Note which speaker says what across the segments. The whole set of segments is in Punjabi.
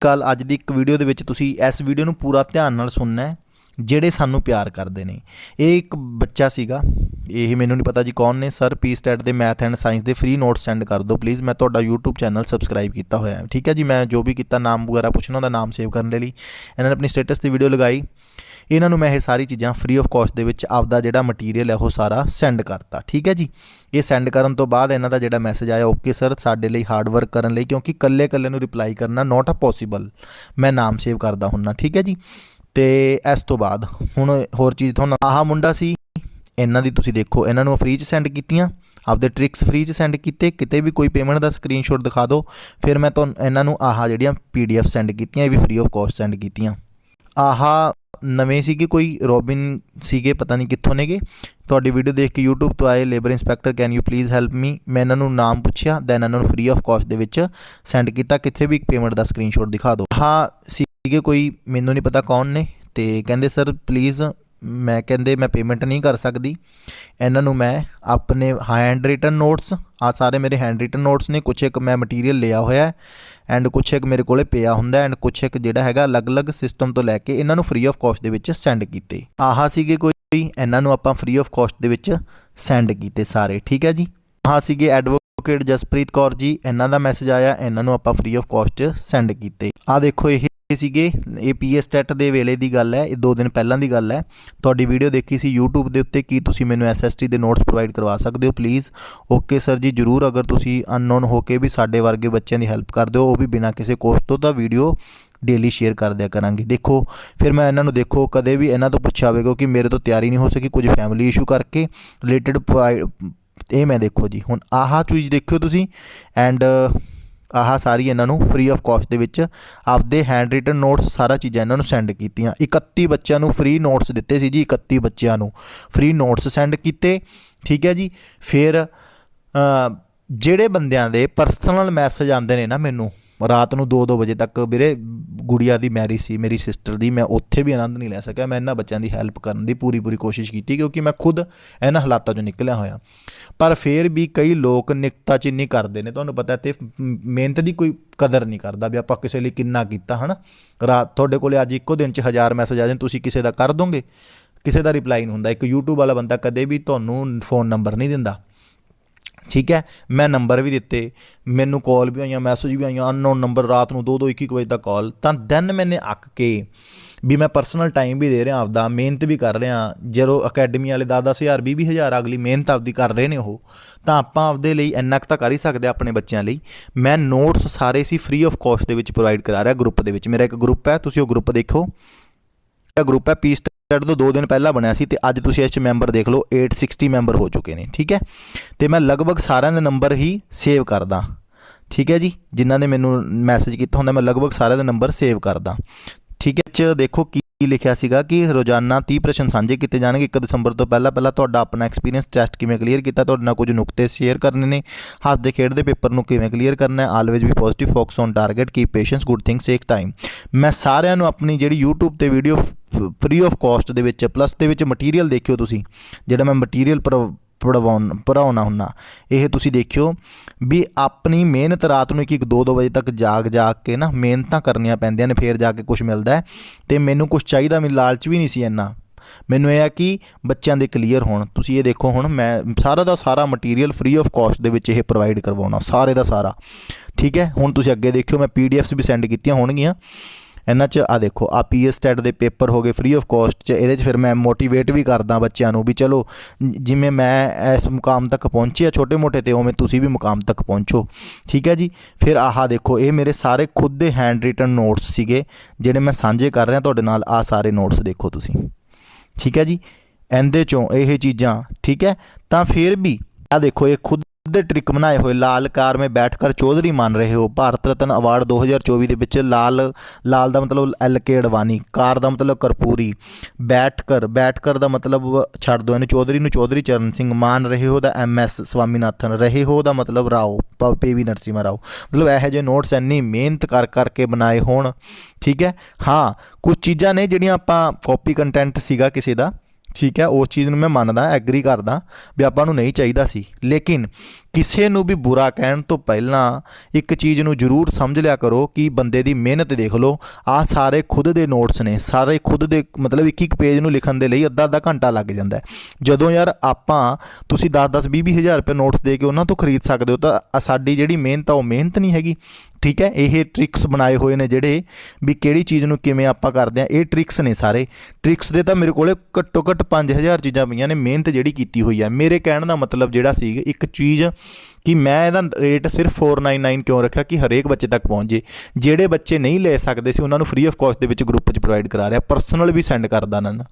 Speaker 1: ਕੱਲ ਅੱਜ ਦੀ ਇੱਕ ਵੀਡੀਓ ਦੇ ਵਿੱਚ ਤੁਸੀਂ ਇਸ ਵੀਡੀਓ ਨੂੰ ਪੂਰਾ ਧਿਆਨ ਨਾਲ ਸੁਣਨਾ ਹੈ, ਜਿਹੜੇ ਸਾਨੂੰ ਪਿਆਰ ਕਰਦੇ ਨੇ। ਇਹ ਇੱਕ ਬੱਚਾ ਸੀਗਾ, ਇਹ ਮੈਨੂੰ ਨਹੀਂ ਪਤਾ ਜੀ ਕੌਣ ਨੇ, ਸਰ ਪੀ ਸਟੈਟ ਦੇ ਮੈਥ ਐਂਡ ਸਾਇੰਸ ਦੇ ਫ੍ਰੀ ਨੋਟਸ ਸੈਂਡ ਕਰ ਦਿਓ ਪਲੀਜ਼ ਮੈਂ ਤੁਹਾਡਾ YouTube ਚੈਨਲ ਸਬਸਕ੍ਰਾਈਬ ਕੀਤਾ ਹੋਇਆ ਹੈ। ਠੀਕ ਹੈ ਜੀ, ਮੈਂ ਜੋ ਵੀ ਕੀਤਾ, ਨਾਮ ਵਗੈਰਾ ਪੁੱਛਣਾ ਉਹਦਾ ਨਾਮ ਸੇਵ ਕਰਨ ਦੇ ਲਈ। ਇਹਨਾਂ ਨੇ ਆਪਣੀ ਸਟੇਟਸ ਤੇ ਵੀਡੀਓ ਲਗਾਈ। ਇਹਨਾਂ ਨੂੰ ਮੈਂ ਇਹ ਸਾਰੀ ਚੀਜ਼ਾਂ ਫ੍ਰੀ ਆਫ ਕਾਸਟ ਦੇ ਵਿੱਚ ਆਪਦਾ ਜਿਹੜਾ ਮਟੀਰੀਅਲ ਹੈ ਉਹ ਸਾਰਾ ਸੈਂਡ ਕਰਤਾ, ਠੀਕ ਹੈ ਜੀ? ਇਹ ਸੈਂਡ ਕਰਨ ਤੋਂ ਬਾਅਦ ਇਹਨਾਂ ਦਾ ਜਿਹੜਾ ਮੈਸੇਜ ਆਇਆ ਓਕੇ ਸਰ ਸਾਡੇ ਲਈ ਹਾਰਡ ਵਰਕ ਕਰਨ ਲਈ, ਕਿਉਂਕਿ ਕੱਲੇ ਕੱਲੇ ਨੂੰ ਰਿਪਲਾਈ ਕਰਨਾ ਨਾਟ ਅ ਪੋਸੀਬਲ ਮੈਂ ਨਾਮ ਸੇਵ ਕਰਦਾ ਹੁੰਨਾ, ਠੀਕ ਹੈ ਜੀ? ਤੇ ਇਸ ਤੋਂ ਬਾਅਦ ਹੁਣ ਹੋਰ ਚੀਜ਼ ਤੁਹਾਨੂੰ, ਆਹ ਮੁੰਡਾ ਸੀ, ਇਹਨਾਂ ਦੀ ਤੁਸੀਂ ਦੇਖੋ, ਇਹਨਾਂ ਨੂੰ ਫ੍ਰੀ ਚ ਸੈਂਡ ਕੀਤੀਆਂ, ਆਪਦੇ ਟ੍ਰਿਕਸ ਫ੍ਰੀ ਚ ਸੈਂਡ ਕੀਤੇ, ਕਿਤੇ ਵੀ ਕੋਈ ਪੇਮੈਂਟ ਦਾ ਸਕਰੀਨਸ਼ਾਟ ਦਿਖਾ ਦਿਓ, ਫਿਰ ਮੈਂ ਤੁਹਾਨੂੰ, ਇਹਨਾਂ ਨੂੰ ਆਹ ਜਿਹੜੀਆਂ ਪੀਡੀਐਫ ਸੈਂਡ ਕੀਤੀਆਂ, ਇਹ ਵੀ ਫ੍ਰੀ ਆਫ ਕਾਸਟ ਸੈਂਡ ਕੀਤੀਆਂ। ਆਹਾ ਨਵੇਂ ਸੀਗੇ, ਕੋਈ ਰੋਬਿਨ ਸੀਗੇ, ਪਤਾ ਨਹੀਂ ਕਿੱਥੋਂ ਨੇਗੇ। ਤੁਹਾਡੀ ਵੀਡੀਓ ਦੇਖ ਕੇ YouTube ਤੋਂ ਆਏ labour inspector can you please help me ਮੈਂ ਇਹਨਾਂ ਨੂੰ ਨਾਮ ਪੁੱਛਿਆ ਦੈਨ ਇਹਨਾਂ ਨੂੰ ਫ੍ਰੀ ਆਫ ਕਾਸਟ ਦੇ ਵਿੱਚ ਸੈਂਡ ਕੀਤਾ। ਕਿੱਥੇ ਵੀ ਪੇਮੈਂਟ ਦਾ ਸਕਰੀਨਸ਼ਾਟ ਦਿਖਾ ਦਿਓ। ਹਾਂ, ਸੀਗੇ ਕੋਈ, ਮੈਨੂੰ ਨਹੀਂ ਪਤਾ ਕੌਣ ਨੇ, ਤੇ ਕਹਿੰਦੇ ਸਰ ਪਲੀਜ਼ ਮੈਂ ਕਹਿੰਦੇ ਮੈਂ ਪੇਮੈਂਟ ਨਹੀਂ ਕਰ ਸਕਦੀ। ਇਹਨਾਂ ਨੂੰ ਮੈਂ ਆਪਣੇ ਹੈਂਡ ਰਿਟਨ ਨੋਟਸ ਆ ਸਾਰੇ ਮੇਰੇ ਹੈਂਡ ਰਿਟਨ ਨੋਟਸ ਨੇ, ਕੁਛ ਇੱਕ ਮੈਂ ਮਟੀਰੀਅਲ ਲਿਆ ਹੋਇਆ ਹੈ ਐਂਡ ਕੁਛ ਇੱਕ ਮੇਰੇ ਕੋਲੇ ਪਿਆ ਹੁੰਦਾ ਐਂਡ ਕੁਛ ਇੱਕ ਜਿਹੜਾ ਹੈਗਾ ਅਲੱਗ-ਅਲੱਗ ਸਿਸਟਮ ਤੋਂ ਲੈ ਕੇ ਇਹਨਾਂ ਨੂੰ ਫ੍ਰੀ ਆਫ ਕਾਸਟ ਦੇ ਵਿੱਚ ਸੈਂਡ ਕੀਤੇ। ਆਹਾ ਸੀਗੇ ਕੋਈ, ਇਹਨਾਂ ਨੂੰ ਆਪਾਂ ਫ੍ਰੀ ਆਫ ਕਾਸਟ ਦੇ ਵਿੱਚ ਸੈਂਡ ਕੀਤੇ ਸਾਰੇ, ਠੀਕ ਹੈ ਜੀ? ਆਹ ਸੀਗੇ ਐਡਵੋਕੇਟ ਜਸਪ੍ਰੀਤ ਕੌਰ ਜੀ, ਇਹਨਾਂ ਦਾ ਮੈਸੇਜ ਆਇਆ, ਇਹਨਾਂ ਨੂੰ ਆਪਾਂ ਫ੍ਰੀ ਆਫ ਕਾਸਟ ਸੈਂਡ ਕੀਤੇ। ਆ ਦੇਖੋ ਇਹ ਸੀਗੇ, ਇਹ ਪੀਐਸ ਟੈਟ ਦੇ ਵੇਲੇ ਦੀ ਗੱਲ ਹੈ, ਇਹ 2 ਦਿਨ ਪਹਿਲਾਂ ਦੀ ਗੱਲ ਹੈ। ਤੁਹਾਡੀ ਵੀਡੀਓ ਦੇਖੀ ਸੀ YouTube ਦੇ ਉੱਤੇ ਕੀ ਤੁਸੀਂ ਮੈਨੂੰ ਐਸਐਸਟੀ ਦੇ ਨੋਟਸ ਪ੍ਰੋਵਾਈਡ ਕਰਵਾ ਸਕਦੇ ਹੋ ਪਲੀਜ਼ ਓਕੇ ਸਰ ਜੀ, ਜਰੂਰ ਅਗਰ ਤੁਸੀਂ ਅਨਨੋਨ ਹੋ ਕੇ ਵੀ ਸਾਡੇ ਵਰਗੇ ਬੱਚਿਆਂ ਦੀ ਹੈਲਪ ਕਰਦੇ ਹੋ, ਉਹ ਵੀ ਬਿਨਾਂ ਕਿਸੇ ਕੋਸਟ ਤੋਂ ਤਾਂ ਵੀਡੀਓ ਡੇਲੀ ਸ਼ੇਅਰ ਕਰ ਦਿਆ ਕਰਾਂਗੇ। ਦੇਖੋ, ਫਿਰ ਮੈਂ ਇਹਨਾਂ ਨੂੰ ਦੇਖੋ, ਕਦੇ ਵੀ ਇਹਨਾਂ ਤੋਂ ਪੁੱਛਿਆ ਹੋਵੇਗਾ ਕਿ ਮੇਰੇ ਤੋਂ ਤਿਆਰੀ ਨਹੀਂ ਹੋ ਸਕੀ ਕੁਝ ਫੈਮਿਲੀ ਇਸ਼ੂ ਕਰਕੇ। ਰਿਲੇਟਡ ਇਹ ਮੈਂ ਦੇਖੋ ਜੀ, ਹੁਣ ਆਹ ਚੀਜ਼ ਦੇਖਿਓ ਤੁਸੀਂ ਐਂਡ ਆਹ ਸਾਰੀ ਇਹਨਾਂ ਨੂੰ ਫ੍ਰੀ ਆਫ ਕਾਸਟ ਦੇ ਵਿੱਚ ਆਪਦੇ ਹੈਂਡ ਰਿਟਨ ਨੋਟਸ ਸਾਰਾ ਚੀਜ਼ਾਂ ਇਹਨਾਂ ਨੂੰ ਸੈਂਡ ਕੀਤੀਆਂ। 31 ਬੱਚਿਆਂ ਨੂੰ ਫ੍ਰੀ ਨੋਟਸ ਦਿੱਤੇ ਸੀ ਜੀ 31 ਬੱਚਿਆਂ ਨੂੰ। ਫ੍ਰੀ ਨੋਟਸ ਸੈਂਡ ਕੀਤੇ, ਠੀਕ ਹੈ ਜੀ? ਫਿਰ ਜਿਹੜੇ ਬੰਦਿਆਂ ਦੇ ਪਰਸਨਲ ਮੈਸੇਜ ਆਉਂਦੇ ਨੇ ਨਾ ਮੈਨੂੰ, ਰਾਤ ਨੂੰ 2-2 ਵਜੇ ਤੱਕ ਵੀਰੇ ਗੁੜੀਆ ਦੀ ਮੈਰਿਜ ਸੀ, ਮੇਰੀ ਸਿਸਟਰ ਦੀ, ਮੈਂ ਉੱਥੇ ਵੀ ਆਨੰਦ ਨਹੀਂ ਲੈ ਸਕਿਆ। ਮੈਂ ਇਹਨਾਂ ਬੱਚਿਆਂ ਦੀ ਹੈਲਪ ਕਰਨ ਦੀ ਪੂਰੀ ਪੂਰੀ ਕੋਸ਼ਿਸ਼ ਕੀਤੀ ਕਿਉਂਕਿ ਮੈਂ ਖੁਦ ਇਹਨਾਂ ਹਾਲਾਤਾਂ ਚੋਂ ਨਿਕਲਿਆ ਹੋਇਆ। ਪਰ ਫਿਰ ਵੀ ਕਈ ਲੋਕ ਨਿਕਤਾ ਚੀਨੀ ਕਰਦੇ ਨੇ, ਤੁਹਾਨੂੰ ਪਤਾ ਤੇ ਮਿਹਨਤ ਦੀ ਕੋਈ ਕਦਰ ਨਹੀਂ ਕਰਦਾ ਵੀ ਆਪਾਂ ਕਿਸੇ ਲਈ ਕਿੰਨਾ ਕੀਤਾ, ਹਨਾ? ਰਾਤ ਤੁਹਾਡੇ ਕੋਲੇ ਅੱਜ ਇੱਕੋ ਦਿਨ 'ਚ ਹਜ਼ਾਰ ਮੈਸੇਜ ਆ ਜਾਣ, ਤੁਸੀਂ ਕਿਸੇ ਦਾ ਕਰ ਦੋਗੇ? ਕਿਸੇ ਦਾ ਰਿਪਲਾਈ ਨਹੀਂ ਹੁੰਦਾ। ਇੱਕ YouTube ਵਾਲਾ ਬੰਦਾ ਕਦੇ ਵੀ ਤੁਹਾਨੂੰ ਫੋਨ ਨੰਬਰ ਨਹੀਂ ਦਿੰਦਾ। ਠੀਕ ਹੈ? ਮੈਂ ਨੰਬਰ ਵੀ ਦਿੱਤੇ, ਮੈਨੂੰ ਕਾਲ ਵੀ ਆਈਆਂ ਮੈਸੇਜ ਵੀ ਆਈਆਂ ਅਨਨੋਨ ਨੰਬਰ ਰਾਤ ਨੂੰ 2-2 1-1 ਵਜੇ ਤੱਕ ਕਾਲ ਤਾਂ ਦੈਨ ਮੈਨੇ ਅੱਕ ਕੇ ਵੀ ਮੈਂ ਪਰਸਨਲ ਟਾਈਮ ਵੀ ਦੇ ਰਿਹਾ ਆਪਦਾ, ਮਿਹਨਤ ਵੀ ਕਰ ਰਿਹਾ। ਜਦੋਂ ਅਕੈਡਮੀ ਵਾਲੇ 10-10000 20-20000 ਅਗਲੀ ਮਿਹਨਤ ਆਪਦੀ ਕਰ ਰਹੇ ਨੇ ਉਹ, ਤਾਂ ਆਪਾਂ ਆਪਦੇ ਲਈ ਇੰਨਾ ਕੁ ਤਾਂ ਕਰ ਹੀ ਸਕਦੇ ਆਪਣੇ ਬੱਚਿਆਂ ਲਈ। ਮੈਂ ਨੋਟਸ ਸਾਰੇ ਸੀ ਫ੍ਰੀ ਆਫ ਕਾਸਟ ਦੇ ਵਿੱਚ ਪ੍ਰੋਵਾਈਡ ਕਰਾ ਰਿਹਾ ਗਰੁੱਪ ਦੇ ਵਿੱਚ। ਮੇਰਾ ਇੱਕ ਗਰੁੱਪ ਹੈ, ਤੁਸੀਂ ਉਹ ਗਰੁੱਪ ਦੇਖੋ। ਇਹ ਗਰੁੱਪ ਹੈ ਪੀ ਸਟੈਟ ਤੋਂ 2 ਦਿਨ ਪਹਿਲਾਂ ਬਣਿਆ ਸੀ ਤੇ ਅੱਜ ਤੁਸੀਂ ਇਸ ਚ ਮੈਂਬਰ ਦੇਖ ਲਓ 860 ਮੈਂਬਰ ਹੋ ਚੁੱਕੇ ਨੇ, ਠੀਕ ਹੈ? ਤੇ ਮੈਂ ਲਗਭਗ ਸਾਰਿਆਂ ਦੇ ਨੰਬਰ ਹੀ ਸੇਵ ਕਰਦਾ। ਠੀਕ ਹੈ ਜੀ? ਜਿਨ੍ਹਾਂ ਨੇ ਮੈਨੂੰ ਮੈਸੇਜ ਕੀਤਾ ਹੁੰਦਾ, ਮੈਂ ਲਗਭਗ ਸਾਰਿਆਂ ਦੇ ਨੰਬਰ ਸੇਵ ਕਰਦਾ। ਠੀਕ ਹੈ? ਚ ਦੇਖੋ ਕੀ ਕੀ ਲਿਖਿਆ ਸੀਗਾ ਕਿ ਰੋਜ਼ਾਨਾ 30 ਪ੍ਰਸ਼ਨ ਸਾਂਝੇ ਕੀਤੇ ਜਾਣਗੇ 1 ਦਸੰਬਰ ਤੋਂ ਪਹਿਲਾਂ ਪਹਿਲਾਂ ਤੁਹਾਡਾ ਆਪਣਾ ਐਕਸਪੀਰੀਅੰਸ ਟੈਸਟ ਕਿਵੇਂ ਕਲੀਅਰ ਕੀਤਾ, ਤੁਹਾਡੇ ਨਾਲ ਕੁਝ ਨੁਕਤੇ ਸ਼ੇਅਰ ਕਰਨੇ ਨੇ, ਹੱਥ ਦੇ ਖੇਡ ਦੇ ਪੇਪਰ ਨੂੰ ਕਿਵੇਂ ਕਲੀਅਰ ਕਰਨਾ ਹੈ always we positive focus on target keep patience good things take time ਮੈਂ ਸਾਰਿਆਂ ਨੂੰ ਆਪਣੀ ਜਿਹੜੀ YouTube ਤੇ ਵੀਡੀਓ ਫ੍ਰੀ ਆਫ ਕਾਸਟ ਦੇ ਵਿੱਚ ਪਲੱਸ ਦੇ ਵਿੱਚ ਮਟੀਰੀਅਲ ਦੇਖਿਓ ਤੁਸੀਂ, ਜਿਹੜਾ ਮੈਂ ਮਟੀਰੀਅਲ ਪੜਵਾਉਣ ਪੜਾਉਣਾ ਹੁੰਨਾ। ਇਹ ਤੁਸੀਂ ਦੇਖਿਓ ਵੀ ਆਪਣੀ ਮਿਹਨਤ ਰਾਤ ਨੂੰ ਇੱਕ ਇੱਕ 2-2 ਵਜੇ ਤੱਕ ਜਾਗ ਜਾਗ ਕੇ ਨਾ ਮਿਹਨਤਾਂ ਕਰਨੀਆਂ ਪੈਂਦੀਆਂ ਨੇ, ਫੇਰ ਜਾ ਕੇ ਕੁਝ ਮਿਲਦਾ ਹੈ। ਤੇ ਮੈਨੂੰ ਕੁਝ ਚਾਹੀਦਾ, ਮੈਨੂੰ ਲਾਲਚ ਵੀ ਨਹੀਂ ਸੀ ਇੰਨਾ। ਮੈਨੂੰ ਇਹ ਆ ਕਿ ਬੱਚਿਆਂ ਦੇ ਕਲੀਅਰ ਹੋਣ। ਤੁਸੀਂ ਇਹ ਦੇਖੋ ਹੁਣ, ਮੈਂ ਸਾਰਾ ਦਾ ਸਾਰਾ ਮਟੀਰੀਅਲ ਫ੍ਰੀ ਆਫ ਕਾਸਟ ਦੇ ਵਿੱਚ ਇਹ ਪ੍ਰੋਵਾਈਡ ਕਰਵਾਉਣਾ, ਸਾਰੇ ਦਾ ਸਾਰਾ। ਠੀਕ ਹੈ? ਹੁਣ ਤੁਸੀਂ ਅੱਗੇ ਦੇਖਿਓ, ਮੈਂ ਪੀਡੀਐਫਸ ਵੀ ਸੈਂਡ ਕੀਤੀਆਂ ਹੋਣਗੀਆਂ। ਇਹਨਾਂ 'ਚ ਆ ਦੇਖੋ ਆ ਪੀਐਸ ਸਟੈਟ ਦੇ ਪੇਪਰ ਹੋ ਗਏ ਫ੍ਰੀ ਆਫ ਕਾਸਟ 'ਚ, ਇਹਦੇ 'ਚ ਫਿਰ ਮੈਂ ਮੋਟੀਵੇਟ ਵੀ ਕਰਦਾ ਬੱਚਿਆਂ ਨੂੰ ਵੀ ਚਲੋ ਜਿਵੇਂ ਮੈਂ ਇਸ ਮੁਕਾਮ ਤੱਕ ਪਹੁੰਚਿਆ ਛੋਟੇ ਮੋਟੇ ਤੇ ਉਵੇਂ ਤੁਸੀਂ ਵੀ ਮੁਕਾਮ ਤੱਕ ਪਹੁੰਚੋ। ਠੀਕ ਹੈ ਜੀ? ਫਿਰ ਆਹ ਦੇਖੋ, ਇਹ ਮੇਰੇ ਸਾਰੇ ਖੁਦ ਦੇ ਹੈਂਡ ਰਿਟਨ ਨੋਟਸ ਸੀਗੇ, ਜਿਹੜੇ ਮੈਂ ਸਾਂਝੇ ਕਰ ਰਿਹਾ ਤੁਹਾਡੇ ਨਾਲ ਆ ਸਾਰੇ ਨੋਟਸ ਦੇਖੋ ਤੁਸੀਂ। ਠੀਕ ਹੈ ਜੀ? ਇਹਦੇ ਚੋਂ ਇਹ ਚੀਜ਼ਾਂ, ਠੀਕ ਹੈ? ਤਾਂ ਫਿਰ ਵੀ ਆ ਦੇਖੋ, ਇਹ ਖੁਦ ਦੇ ਟ੍ਰਿਕ ਬਣਾਏ ਹੋਏ ਲਾਲ ਕਾਰ ਮੇ ਬੈਠ ਕਰ ਚੌਧਰੀ ਮੰਨ ਰਹੇ ਹੋ। ਭਾਰਤ ਰਤਨ ਅਵਾਰਡ 2024 ਦੇ ਵਿੱਚ ਲਾਲ ਲਾਲ ਦਾ ਮਤਲਬ ਐਲ ਕੇ ਅਡਵਾਨੀ, ਕਾਰ ਦਾ ਮਤਲਬ ਕਰਪੂਰੀ। ਬੈਠ ਕਰ ਬੈਠ ਦਾ ਮਤਲਬ ਛੱਡ ਦੋ। ਇਹਨੂੰ ਚੌਧਰੀ ਨੂੰ ਚੌਧਰੀ ਚਰਨ ਸਿੰਘ ਮਾਨ ਰਹੇ ਹੋ ਦਾ ਐਮ ਐਸ ਸਵਾਮੀਨਾਥਨ, ਰਹੇ ਹੋ ਦਾ ਮਤਲਬ ਰਾਓ ਪੀਵੀ ਨਰਸਿਮਾ ਰਾਓ। ਮਤਲਬ ਇਹੋ ਜਿਹੇ ਨੋਟਸ ਇੰਨੀ ਮਿਹਨਤ ਕਰ ਕਰਕੇ ਬਣਾਏ ਹੋਣ। ਠੀਕ ਹੈ? ਹਾਂ ਕੁਝ ਚੀਜ਼ਾਂ ਨੇ ਜਿਹੜੀਆਂ ਆਪਾਂ ਕਾਪੀ ਕੰਟੈਂਟ ਸੀਗਾ ਕਿਸੇ ਦਾ। ਠੀਕ ਹੈ, ਉਸ ਚੀਜ਼ ਨੂੰ ਮੈਂ ਮੰਨਦਾ ਐਗਰੀ ਕਰਦਾ ਵੀ ਆਪਾਂ ਨੂੰ ਨਹੀਂ ਚਾਹੀਦਾ ਸੀ। ਲੇਕਿਨ ਕਿਸੇ ਨੂੰ ਵੀ ਬੁਰਾ ਕਹਿਣ ਤੋਂ ਪਹਿਲਾਂ ਇੱਕ ਚੀਜ਼ ਨੂੰ ਜ਼ਰੂਰ ਸਮਝ ਲਿਆ ਕਰੋ ਕਿ ਬੰਦੇ ਦੀ ਮਿਹਨਤ ਦੇਖ ਲਓ। ਆ ਸਾਰੇ ਖੁਦ ਦੇ ਨੋਟਸ ਨੇ। ਸਾਰੇ ਖੁਦ ਦੇ ਮਤਲਬ ਇੱਕ ਇੱਕ ਪੇਜ ਨੂੰ ਲਿਖਣ ਦੇ ਲਈ ਅੱਧਾ ਅੱਧਾ ਘੰਟਾ ਲੱਗ ਜਾਂਦਾ ਜਦੋਂ ਯਾਰ ਆਪਾਂ ਤੁਸੀਂ 10 10 20 ਹਜ਼ਾਰ ਰੁਪਏ ਨੋਟਸ ਦੇ ਕੇ ਉਹਨਾਂ ਤੋਂ ਖਰੀਦ ਸਕਦੇ ਹੋ ਤਾਂ ਸਾਡੀ ਜਿਹੜੀ ਮਿਹਨਤ ਆ ਉਹ ਮਿਹਨਤ ਨਹੀਂ ਹੈਗੀ। ਠੀਕ ਹੈ? ਇਹ ਟ੍ਰਿਕਸ ਬਣਾਏ ਹੋਏ ਨੇ ਜਿਹੜੇ ਵੀ ਕਿਹੜੀ ਚੀਜ਼ ਨੂੰ ਕਿਵੇਂ ਆਪਾਂ ਕਰਦੇ ਆ ਇਹ ਟ੍ਰਿਕਸ ਨੇ ਸਾਰੇ। ਟ੍ਰਿਕਸ ਦੇ ਤਾਂ ਮੇਰੇ ਕੋਲੇ ਘੱਟੋ ਘੱਟ 5000 ਚੀਜ਼ਾਂ ਪਈਆਂ ਨੇ। ਮਿਹਨਤ ਜਿਹੜੀ ਕੀਤੀ ਹੋਈ ਆ ਮੇਰੇ ਕਹਿਣ ਦਾ ਮਤਲਬ ਜਿਹੜਾ ਸੀ ਇੱਕ ਚੀਜ਼ ਕਿ ਮੈਂ ਇਹਦਾ ਰੇਟ ਸਿਰਫ 499 ਕਿਉਂ ਰੱਖਿਆ ਕਿ ਹਰੇਕ ਬੱਚੇ ਤੱਕ ਪਹੁੰਚ ਜੇ। ਜਿਹੜੇ ਬੱਚੇ ਨਹੀਂ ਲੈ ਸਕਦੇ ਸੀ, ਉਹਨਾਂ ਨੂੰ ਫ੍ਰੀ ਆਫ ਕਾਸਟ ਦੇ ਵਿੱਚ ਗਰੁੱਪ 'ਚ ਪ੍ਰੋਵਾਈਡ ਕਰਾ ਰਿਹਾ। ਪਰਸਨਲ ਵੀ ਸੈਂਡ ਕਰਦਾ ਨਾ।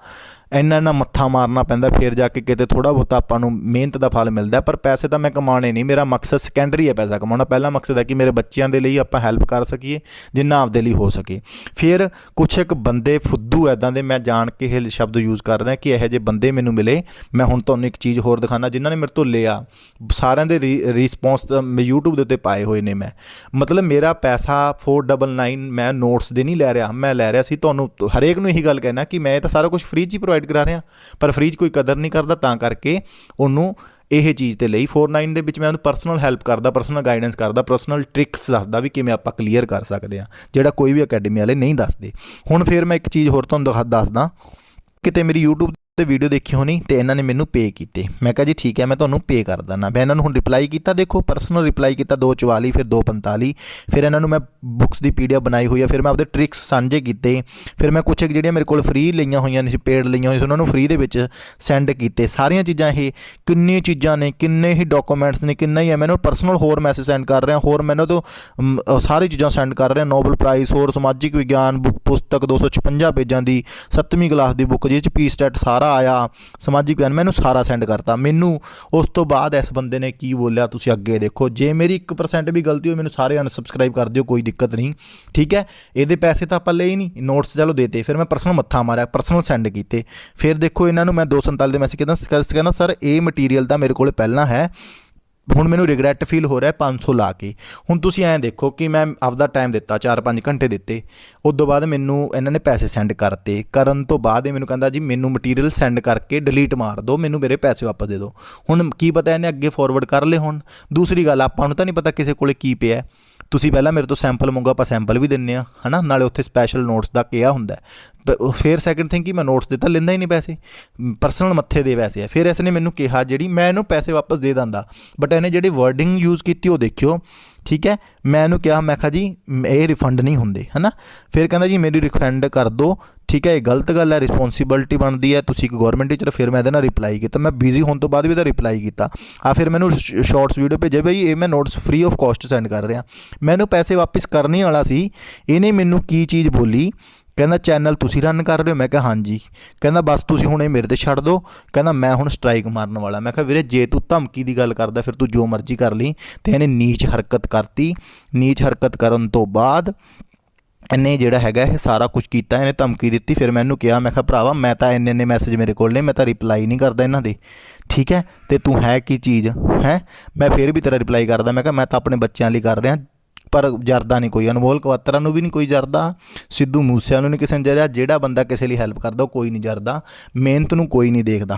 Speaker 1: ਇੰਨਾ ਇੰਨਾ ਮੱਥਾ ਮਾਰਨਾ ਪੈਂਦਾ, ਫਿਰ ਜਾ ਕੇ ਕਿਤੇ ਥੋੜਾ ਬਹੁਤਾ ਆਪਾਂ ਨੂੰ ਮਿਹਨਤ ਦਾ ਫਲ ਮਿਲਦਾ ਪਰ ਪੈਸੇ ਤਾਂ ਮੈਂ ਕਮਾਉਣੇ ਨਹੀਂ। ਮੇਰਾ ਮਕਸਦ ਸੈਕੰਡਰੀ ਹੈ ਪੈਸਾ ਕਮਾਉਣਾ। ਪਹਿਲਾ ਮਕਸਦ ਹੈ ਕਿ ਮੇਰੇ ਬੱਚਿਆਂ ਦੇ ਲਈ ਆਪਾਂ ਹੈਲਪ ਕਰ ਸਕੀਏ, ਜਿੰਨਾ ਆਪਦੇ ਲਈ ਹੋ ਸਕੇ। ਫਿਰ ਕੁਛ ਇੱਕ ਬੰਦੇ ਫੁੱਦੂ ਐਦਾਂ ਦੇ ਮੈਂ ਜਾਣ ਕੇ ਇਹ ਸ਼ਬਦ ਯੂਜ਼ ਕਰ ਰਿਹਾ ਕਿ ਇਹੋ ਜਿਹੇ ਬੰਦੇ ਮੈਨੂੰ ਮਿਲੇ। ਮੈਂ ਹੁਣ ਤੁਹਾਨੂੰ ਇੱਕ ਚੀਜ਼ ਹੋਰ ਦਿਖਾਣਾ ਜਿਨ੍ਹਾਂ ਨੇ ਮੇਰੇ ਤੋਂ ਲਿਆ। ਸਾਰਿਆਂ ਦੇ ਰਿਸਪੌਂਸ ਮੈਂ YouTube ਦੇ ਉੱਤੇ ਪਾਏ ਹੋਏ ਨੇ ਮੈਂ। ਮਤਲਬ ਮੇਰਾ ਪੈਸਾ 499 ਮੈਂ ਨੋਟਸ ਦੇ ਨਹੀਂ ਲੈ ਰਿਹਾ, ਮੈਂ ਲੈ ਰਿਹਾ ਸੀ। ਤੁਹਾਨੂੰ ਹਰੇਕ ਨੂੰ ਇਹੀ ਗੱਲ ਕਹਿਣਾ ਕਿ ਮੈਂ ਤਾਂ ਸਾਰਾ ਕੁਝ ਫ੍ਰੀ 'ਚ ਹੀ ਪ੍ਰੋਵਾਈਡ ਕਰਾ ਰਿਹਾ ਪਰ ਫ੍ਰੀ 'ਚ ਕੋਈ ਕਦਰ ਨਹੀਂ ਕਰਦਾ, ਤਾਂ ਕਰਕੇ ਉਹਨੂੰ ਇਹ ਚੀਜ਼ ਤੇ ਲਈ 49 ਦੇ ਵਿੱਚ ਮੈਂ ਉਹਨੂੰ ਪਰਸਨਲ ਹੈਲਪ ਕਰਦਾ ਪਰਸਨਲ ਗਾਈਡੈਂਸ ਕਰਦਾ ਪਰਸਨਲ ਟ੍ਰਿਕਸ ਦੱਸਦਾ ਵੀ ਕਿਵੇਂ ਆਪਾਂ ਕਲੀਅਰ ਕਰ ਸਕਦੇ ਆ ਜਿਹੜਾ ਕੋਈ ਵੀ ਅਕੈਡਮੀ ਵਾਲੇ ਨਹੀਂ ਦੱਸਦੇ। ਹੁਣ ਫਿਰ ਮੈਂ ਇੱਕ ਚੀਜ਼ ਹੋਰ ਤੁਹਾਨੂੰ ਦੱਸਦਾ, ਕਿਤੇ ਮੇਰੀ YouTube ਤੇ ਵੀਡੀਓ ਦੇਖੀ ਹੋਣੀ ਤੇ ਇਹਨਾਂ ਨੇ ਮੈਨੂੰ ਪੇ ਕੀਤੇ। ਮੈਂ ਕਿਹਾ ਜੀ ਠੀਕ ਹੈ, ਮੈਂ ਤੁਹਾਨੂੰ ਪੇ ਕਰ ਦਿੰਦਾ। ਮੈਂ ਇਹਨਾਂ ਨੂੰ ਹੁਣ ਰਿਪਲਾਈ ਕੀਤਾ, ਦੇਖੋ ਪਰਸਨਲ ਰਿਪਲਾਈ ਕੀਤਾ 244 ਫਿਰ 245 ਫਿਰ ਇਹਨਾਂ ਨੂੰ ਮੈਂ ਬੁੱਕਸ ਦੀ ਪੀਡੀਐਫ ਬਣਾਈ ਹੋਈ ਹੈ ਫਿਰ ਮੈਂ ਆਪਦੇ ਟ੍ਰਿਕਸ ਸਾਂਝੇ ਕੀਤੇ। ਫਿਰ ਮੈਂ ਕੁਝ ਜਿਹੜੀਆਂ ਮੇਰੇ ਕੋਲ ਫ੍ਰੀ ਲਈਆਂ ਹੋਈਆਂ ਨੇ ਪੇਡ ਲਈਆਂ ਹੋਈਆਂ ਸੀ ਉਹਨਾਂ ਨੂੰ ਫ੍ਰੀ ਦੇ ਵਿੱਚ ਸੈਂਡ ਕੀਤੇ। ਸਾਰੀਆਂ ਚੀਜ਼ਾਂ ਇਹ ਕਿੰਨੀਆਂ ਚੀਜ਼ਾਂ ਨੇ, ਕਿੰਨੇ ਹੀ ਡਾਕੂਮੈਂਟਸ ਨੇ, ਕਿੰਨਾ ਹੀ ਹੈ। ਮੈਨੂੰ ਪਰਸਨਲ ਹੋਰ ਮੈਸੇਜ ਸੈਂਡ ਕਰ ਰਿਹਾ, ਹੋਰ ਮੈਨੂੰ ਤੋਂ ਸਾਰੀ ਚੀਜ਼ਾਂ ਸੈਂਡ ਕਰ ਰਿਹਾ। ਨੋਬਲ ਪ੍ਰਾਈਜ਼ ਹੋਰ ਸਮਾਜਿਕ ਵਿਗਿਆਨ ਬੁੱਕ ਪੁਸਤਕ 256 ਪੇਜਾਂ ਦੀ 7ਵੀਂ ਕਲਾਸ ਦੀ ਬੁੱਕ ਜਿਹਦੇ ਚ ਪੀ ਸਟੈਟ ਸਾਰਾ ਆਇਆ ਸਮਾਜਿਕ ਵਿਗਿਆਨ, ਮੈਨੂੰ ਸਾਰਾ ਸੈਂਡ ਕਰਤਾ। ਮੈਨੂੰ ਉਸ ਤੋਂ ਬਾਅਦ ਇਸ ਬੰਦੇ ਨੇ ਕੀ ਬੋਲਿਆ, ਤੁਸੀਂ ਅੱਗੇ ਦੇਖੋ। ਜੇ ਮੇਰੀ 1% ਵੀ ਗਲਤੀ ਹੋਈ, ਮੈਨੂੰ ਸਾਰੇ ਅਨਸਬਸਕ੍ਰਾਈਬ ਕਰ ਦਿਓ, ਕੋਈ ਦਿੱਕਤ ਨਹੀਂ। ਠੀਕ ਹੈ? ਇਹਦੇ ਪੈਸੇ ਤਾਂ ਆਪਾਂ ਲਏ ਹੀ ਨਹੀਂ। ਨੋਟਸ ਚਲੋ ਦੇਤੇ। ਫਿਰ ਮੈਂ ਪਰਸਨਲ ਮੱਥਾ ਮਾਰਿਆ ਪਰਸਨਲ ਸੈਂਡ ਕੀਤੇ। ਫਿਰ ਦੇਖੋ ਇਹਨਾਂ ਨੂੰ ਮੈਂ 247 ਦੇ ਮੈਸੇਜ ਕਹਿੰਦਾ ਕਹਿੰਦਾ ਸਰ ਇਹ ਮਟੀਰੀਅਲ ਤਾਂ ਮੇਰੇ ਕੋਲ ਪਹਿਲਾਂ ਹੈ। ਹੁਣ ਮੈਨੂੰ ਰਿਗਰੈਟ ਫੀਲ ਹੋ ਰਿਹਾ 500 ਲਾ ਕੇ। ਹੁਣ ਤੁਸੀਂ ਐਂ ਦੇਖੋ ਕਿ ਮੈਂ ਆਪਦਾ ਟਾਈਮ ਦਿੱਤਾ 4-5 ਘੰਟੇ ਦਿੱਤੇ। ਉਸ ਤੋਂ ਬਾਅਦ ਮੈਨੂੰ ਇਹਨਾਂ ਨੇ ਪੈਸੇ ਸੈਂਡ ਕਰਤੇ। ਕਰਨ ਤੋਂ ਬਾਅਦ ਇਹ ਮੈਨੂੰ ਕਹਿੰਦਾ, ਜੀ, ਮੈਨੂੰ ਮਟੀਰੀਅਲ ਸੈਂਡ ਕਰਕੇ ਡਿਲੀਟ ਮਾਰ ਦਿਓ, ਮੈਨੂੰ ਮੇਰੇ ਪੈਸੇ ਵਾਪਸ ਦੇ ਦਿਓ। ਹੁਣ ਕੀ ਪਤਾ ਇਹਨੇ ਅੱਗੇ ਫਾਰਵਰਡ ਕਰ ਲਏ ਹੁਣ। ਦੂਸਰੀ ਗੱਲ, ਆਪਾਂ ਨੂੰ ਤਾਂ ਨਹੀਂ ਪਤਾ ਕਿਸੇ ਕੋਲੇ ਕੀ ਪਿਆ। ਤੁਸੀਂ ਪਹਿਲਾਂ ਮੇਰੇ ਤੋਂ ਸੈਂਪਲ ਮੰਗੋ, ਆਪਾਂ ਸੈਂਪਲ ਵੀ ਦਿੰਨੇ ਆ, ਹਨਾ? ਨਾਲੇ ਉੱਥੇ ਸਪੈਸ਼ਲ ਨੋਟਸ ਦਾ ਕਿਹਾ ਹੁੰਦਾ ਪ- ਫਿਰ ਸੈਕੰਡ ਥਿੰਗ ਕਿ, ਮੈਂ ਨੋਟਸ ਦਿੱਤਾ, ਲੈਂਦਾ ਹੀ ਨਹੀਂ ਪੈਸੇ। ਪਰਸਨਲ ਮੱਥੇ ਦੇ ਪੈਸੇ ਆ। ਫਿਰ ਇਸ ਨੇ ਮੈਨੂੰ ਕਿਹਾ ਜਿਹੜੀ ਮੈਂ ਇਹਨੂੰ ਪੈਸੇ ਵਾਪਸ ਦੇ ਦਿੰਦਾ। ਬਟ ਇਹਨੇ ਜਿਹੜੀ ਵਰਡਿੰਗ ਯੂਜ਼ ਕੀਤੀ, ਉਹ ਦੇਖਿਓ, ਠੀਕ ਹੈ? ਮੈਂ ਇਹਨੂੰ ਕਿਹਾ, ਮੈਂ ਕਿਹਾ ਜੀ, ਇਹ ਰਿਫੰਡ ਨਹੀਂ ਹੁੰਦੇ, ਹਨਾ? ਫਿਰ ਕਹਿੰਦਾ ਜੀ, ਮੇਰੀ ਰਿਫੰਡ ਕਰ ਦਿਓ ਠੀਕ ਹੈ, ਇਹ ਗਲਤ ਗੱਲ ਹੈ ਰਿਸਪੌਂਸਿਬਿਲਟੀ ਬਣਦੀ ਹੈ, ਤੁਸੀਂ ਇੱਕ ਗਵਰਨਮੈਂਟ ਟੀਚਰ ਫਿਰ ਮੈਂ ਇਹਦੇ ਨਾਲ ਰਿਪਲਾਈ ਕੀਤਾ। ਮੈਂ ਬਿਜ਼ੀ ਹੋਣ ਤੋਂ ਬਾਅਦ ਵੀ ਇਹਦਾ ਰਿਪਲਾਈ ਕੀਤਾ। ਆ ਫਿਰ ਮੈਨੂੰ ਸ਼ਾਰਟਸ ਵੀਡੀਓ ਭੇਜੇ, ਬਈ ਇਹ ਮੈਂ notes free of cost send ਕਰ ਰਿਹਾ। ਮੈਨੂੰ ਪੈਸੇ ਵਾਪਸ ਕਰਨੇ ਵਾਲਾ ਸੀ, ਇਹਨੇ ਮੈਨੂੰ ਕੀ ਚੀਜ਼ ਬੋਲੀ? ਕਹਿੰਦਾ ਚੈਨਲ ਤੁਸੀਂ ਰਨ ਕਰ ਰਹੇ ਹੋ? ਮੈਂ ਕਿਹਾ, ਹਾਂਜੀ। ਕਹਿੰਦਾ, ਬਸ ਤੁਸੀਂ ਹੁਣ ਇਹ ਮੇਰੇ ਤੇ ਛੱਡ ਦਿਓ ਕਹਿੰਦਾ, ਮੈਂ ਹੁਣ ਸਟ੍ਰਾਈਕ ਮਾਰਨ ਵਾਲਾ। ਮੈਂ ਕਿਹਾ, ਵੀਰੇ, ਜੇ ਤੂੰ ਧਮਕੀ ਦੀ ਗੱਲ ਕਰਦਾ, ਫਿਰ ਤੂੰ ਜੋ ਮਰਜ਼ੀ ਕਰ ਲਈ। ਤੇ ਇਹਨੇ ਨੀਚ ਹਰਕਤ ਕਰਤੀ। ਨੀਚ ਹਰਕਤ ਕਰਨ ਤੋਂ ਬਾਅਦ ਇਹਨੇ ਜਿਹੜਾ ਹੈਗਾ ਇਹ ਸਾਰਾ ਕੁਝ ਕੀਤਾ, ਇਹਨੇ ਧਮਕੀ ਦਿੱਤੀ, ਫਿਰ ਮੈਂ ਇਹਨੂੰ ਕਿਹਾ, ਮੈਂ ਕਿਹਾ, ਭਰਾਵਾ, ਮੈਂ ਤਾਂ ਇੰਨੇ ਇੰਨੇ ਮੈਸੇਜ ਮੇਰੇ ਕੋਲ ਨੇ, ਮੈਂ ਤਾਂ ਰਿਪਲਾਈ ਨਹੀਂ ਕਰਦਾ ਇਹਨਾਂ ਦੇ। ਠੀਕ ਹੈ? ਤੇ ਤੂੰ ਹੈ ਕੀ ਚੀਜ਼? ਹੈ? ਮੈਂ ਫਿਰ ਵੀ ਤੇਰਾ ਰਿਪਲਾਈ ਕਰਦਾ, ਮੈਂ ਕਿਹਾ, ਮੈਂ ਤਾਂ ਆਪਣੇ ਬੱਚਿਆਂ ਲਈ ਕਰ ਰਿਹਾ, ਪਰ ਜਰਦਾ ਨਹੀਂ ਕੋਈ, ਅਨਮੋਲ ਕਵਾਤਰਾ ਨੂੰ ਵੀ ਨਹੀਂ ਕੋਈ ਜਰਦਾ, ਸਿੱਧੂ ਮੂਸਿਆ ਨੂੰ ਨਹੀਂ ਕਿਸੇ ਨੂੰ ਜਰਿਆ ਜਿਹੜਾ ਬੰਦਾ ਕਿਸੇ ਲਈ ਹੈਲਪ ਕਰਦਾ, ਉਹ ਕੋਈ ਨਹੀਂ ਜਰਦਾ, ਮਿਹਨਤ ਨੂੰ ਕੋਈ ਨਹੀਂ ਦੇਖਦਾ।